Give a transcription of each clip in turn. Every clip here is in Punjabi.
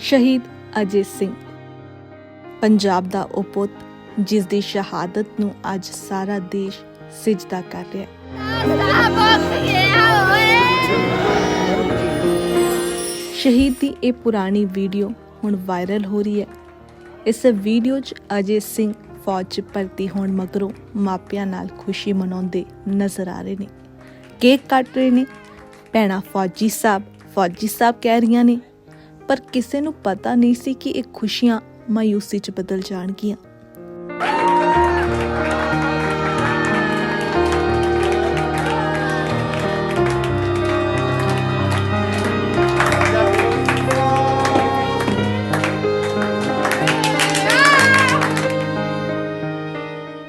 ਸ਼ਹੀਦ ਅਜੇ ਸਿੰਘ। ਪੰਜਾਬ ਦਾ ਉਹ ਪੁੱਤ ਜਿਸ ਦੀ ਸ਼ਹਾਦਤ ਨੂੰ ਅੱਜ ਸਾਰਾ ਦੇਸ਼ ਸਿਜਦਾ ਕਰ ਰਿਹਾ ਹੈ। ਸ਼ਹੀਦ ਦੀ ਇਹ ਪੁਰਾਣੀ ਵੀਡੀਓ ਹੁਣ ਵਾਇਰਲ ਹੋ ਰਹੀ ਹੈ। ਇਸ ਵੀਡੀਓ 'ਚ ਅਜੇ ਸਿੰਘ ਫੌਜ 'ਚ ਭਰਤੀ ਹੋਣ ਮਗਰੋਂ ਮਾਪਿਆਂ ਨਾਲ ਖੁਸ਼ੀ ਮਨਾਉਂਦੇ ਨਜ਼ਰ ਆ ਰਹੇ ਨੇ। ਕੇਕ ਕੱਟ ਰਹੇ ਨੇ। ਭੈਣਾਂ ਫੌਜੀ ਸਾਹਿਬ ਫੌਜੀ ਸਾਹਿਬ ਕਹਿ ਰਹੀਆਂ ਨੇ ਪਰ ਕਿਸੇ ਨੂੰ ਪਤਾ ਨਹੀਂ ਸੀ ਕਿ ਇਹ ਖੁਸ਼ੀਆਂ ਮਾਯੂਸੀ 'ਚ ਬਦਲ ਜਾਣਗੀਆਂ।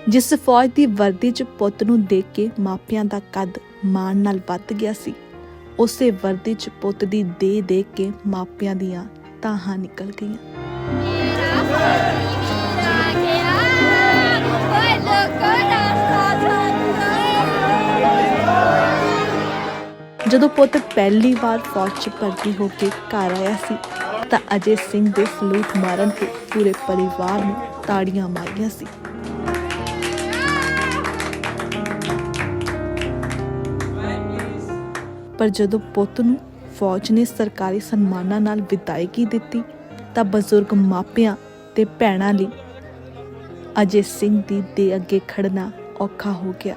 ਜਿਸ ਫੌਜ ਦੀ ਵਰਦੀ 'ਚ ਪੁੱਤ ਨੂੰ ਦੇਖ ਕੇ ਮਾਪਿਆਂ ਦਾ ਕੱਦ ਮਾਣ ਨਾਲ ਵੱਧ ਗਿਆ ਸੀ। ਉਸੇ ਵਰਦੀ 'ਚ ਪੁੱਤ ਦੀ ਦੇਹ ਦੇਖ ਕੇ ਮਾਪਿਆਂ ਦੀਆਂ ਤਾਹਾਂ ਨਿਕਲ ਗਈਆਂ। ਜਦੋਂ ਪੁੱਤ ਪਹਿਲੀ ਵਾਰ ਫੌਜ 'ਚ ਭਰਤੀ ਹੋ ਕੇ ਘਰ ਆਇਆ ਸੀ, ਤਾਂ ਅਜੇ ਸਿੰਘ ਦੇ ਸਲੂਟ ਮਾਰਨ ਤੇ ਪੂਰੇ ਪਰਿਵਾਰ ਨੇ ਤਾੜੀਆਂ ਮਾਰੀਆਂ ਸੀ। ਪਰ ਜਦੋਂ ਪੁੱਤ ਨੂੰ ਫੌਜ ਨੇ ਸਰਕਾਰੀ ਸਨਮਾਨਾਂ ਨਾਲ ਵਿਦਾਇਗੀ ਦਿੱਤੀ, ਤਾਂ ਬਜ਼ੁਰਗ ਮਾਪਿਆਂ ਤੇ ਭੈਣਾਂ ਲਈ ਅਜੇ ਸਿੰਘ ਦੀ ਦੇ ਅੱਗੇ ਖੜਨਾ ਔਖਾ ਹੋ ਗਿਆ।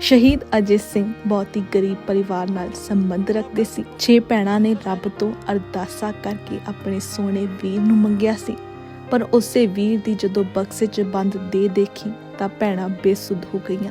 ਸ਼ਹੀਦ ਅਜੇ ਸਿੰਘ ਬਹੁਤ ਹੀ ਗਰੀਬ ਪਰਿਵਾਰ ਨਾਲ ਸੰਬੰਧ ਰੱਖਦੇ ਸੀ। ਛੇ ਭੈਣਾਂ ਨੇ ਰੱਬ ਤੋਂ ਅਰਦਾਸਾਂ ਕਰਕੇ ਆਪਣੇ ਸੋਹਣੇ ਵੀਰ ਨੂੰ ਮੰਗਿਆ ਸੀ। ਪਰ ਉਸੇ ਵੀਰ ਦੀ ਜਦੋਂ ਬਕਸੇ 'ਚ ਬੰਦ ਦੇ ਦੇਖੀ, ਤਾਂ ਭੈਣਾਂ ਬੇਸੁੱਧ ਹੋ ਗਈਆਂ।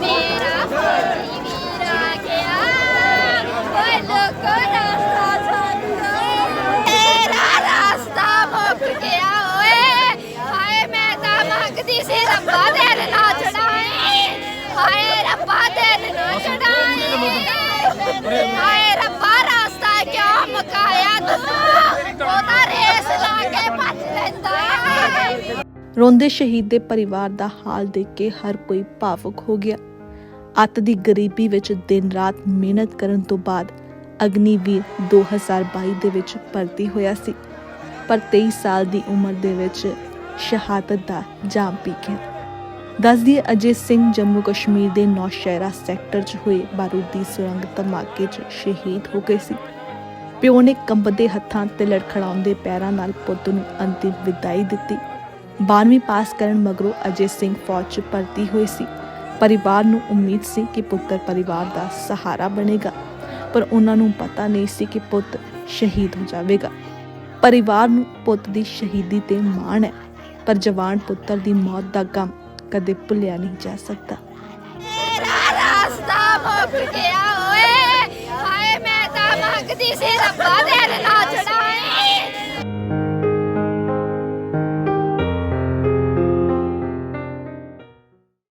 ਮੇਰਾ ਫੌਜੀ ਵੀਰ ਆ ਗਿਆ ਓਏ ਲੋਕੋ ਰਸਤਾ ਸਾਨੂੰ ਤੇਰਾ ਰਸਤਾ ਮੁੱਕ ਗਿਆ ਓਏ ਹਾਏ ਮੈਂ ਤਾਂ ਮੰਗਦੀ ਸੀ ਰੱਬਾ ਦਿਲ ਨਾ ਛਡਾਏ ਹਾਏ ਰੱਬਾ ਦਿਲ ਨਾ ਛਡਾਏ ਹਾਏ ਰੱਬਾ ਰਸਤਾ ਕਿਉਂ ਮੁਕਾਇਆ ਤੂੰ ਉਹਦਾ ਰੇਸ ਲਾ ਕੇ ਭੱਜ ਲੈਂਦਾ ਰੋਂਦੇ ਸ਼ਹੀਦ ਦੇ ਪਰਿਵਾਰ ਦਾ ਹਾਲ ਦੇਖ ਕੇ ਹਰ ਕੋਈ ਭਾਵੁਕ ਹੋ ਗਿਆ। ਅੱਤ ਦੀ ਗਰੀਬੀ ਵਿੱਚ ਦਿਨ ਰਾਤ ਮਿਹਨਤ ਕਰਨ ਤੋਂ ਬਾਅਦ ਅਗਨੀਵੀਰ 2022 ਦੇ ਵਿੱਚ ਭਰਤੀ ਹੋਇਆ ਸੀ। ਪਰ 23 ਸਾਲ ਦੀ ਉਮਰ ਦੇ ਵਿੱਚ ਸ਼ਹਾਦਤ ਦਾ ਜਾਮ ਪੀ ਗਿਆ। ਦੱਸਦੀ ਅਜੇ ਸਿੰਘ ਜੰਮੂ ਕਸ਼ਮੀਰ ਦੇ ਨੌਸ਼ਹਿਰਾ ਸੈਕਟਰ 'ਚ ਹੋਏ ਬਾਰੂਦੀ ਸੁਰੰਗ ਧਮਾਕੇ 'ਚ ਸ਼ਹੀਦ ਹੋ ਗਏ ਸੀ। ਪਿਓ ਨੇ ਕੰਬਦੇ ਹੱਥਾਂ ਤੇ ਲੜਖੜਾਉਂਦੇ ਪੈਰਾਂ ਨਾਲ ਪੁੱਤ ਨੂੰ ਅੰਤਿਮ ਵਿਦਾਈ ਦਿੱਤੀ। 12ਵੀਂ ਪਾਸ ਕਰਨ ਮਗਰੋਂ ਅਜੇ ਸਿੰਘ ਫੌਜ 'ਚ ਭਰਤੀ ਹੋਈ ਸੀ। ਪਰਿਵਾਰ ਨੂੰ ਉਮੀਦ ਸੀ ਕਿ ਪੁੱਤਰ ਪਰਿਵਾਰ ਦਾ ਸਹਾਰਾ ਬਣੇਗਾ, ਪਰ ਉਹਨਾਂ ਨੂੰ ਪਤਾ ਨਹੀਂ ਸੀ ਕਿ ਪੁੱਤ ਸ਼ਹੀਦ ਹੋ ਜਾਵੇਗਾ। ਪਰਿਵਾਰ ਨੂੰ ਪੁੱਤ ਦੀ ਸ਼ਹੀਦੀ ਤੇ ਮਾਣ ਹੈ, ਪਰ ਜਵਾਨ ਪੁੱਤਰ ਦੀ ਮੌਤ ਦਾ ਗਮ ਕਦੇ ਭੁੱਲਿਆ ਨਹੀਂ ਜਾ ਸਕਦਾ। ਮੇਰਾ ਰਾਸਤਾ ਮੁੱਕ ਗਿਆ ਓਏ, ਹਾਏ ਮੈਂ ਤਾਂ ਮੰਗਦੀ ਸੀ ਰੱਬਾ ਦੇ